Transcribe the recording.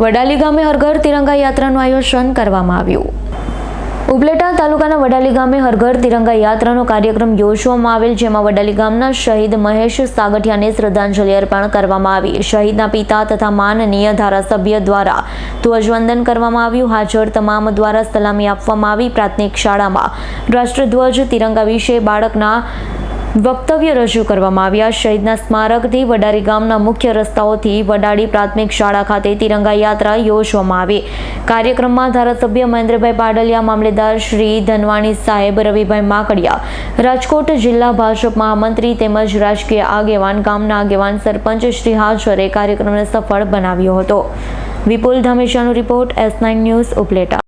વડાલી ગામે હરઘર તિરંગા યાત્રાનું આયોજન કરવામાં આવ્યું. ઉપલેટા તાલુકાના વડાલી ગામે હરઘર તિરંગા યાત્રાનો કાર્યક્રમ યોજવામાં આવેલ, જેમાં વડાલી ગામના શહીદ મહેશ સાગઠિયાને શ્રદ્ધાંજલિ અર્પણ કરવામાં આવી. શહીદના પિતા તથા માનનીય ધારાસભ્ય દ્વારા ધ્વજવંદન કરવામાં આવ્યું. હાજર તમામ દ્વારા સલામી આપવામાં આવી પ્રાથમિક શાળામાં. રાષ્ટ્રધ્વજ તિરંગા વિશે બાળકના વક્તવ્ય રજૂ કરવામાં આવ્યા. શહીદના સ્મારકથી વડારી ગામના મુખ્ય રસ્તાઓથી વડાડી પ્રાથમિક શાળા ખાતે તિરંગા યાત્રા યોજવામાં આવી. કાર્યક્રમમાં ધારાસભ્ય મહેન્દ્રભાઈ પાડલિયા, મામલેદાર શ્રી ધનવાણી સાહેબ, રવિભાઈ માકડિયા, રાજકોટ જિલ્લા ભાજપ મહામંત્રી તેમજ રાજકીય આગેવાન, ગામના આગેવાન સરપંચ શ્રી હાજરે કાર્યક્રમને સફળ બનાવ્યો હતો. Vipul ધામેશાનો report S nine news Upleta.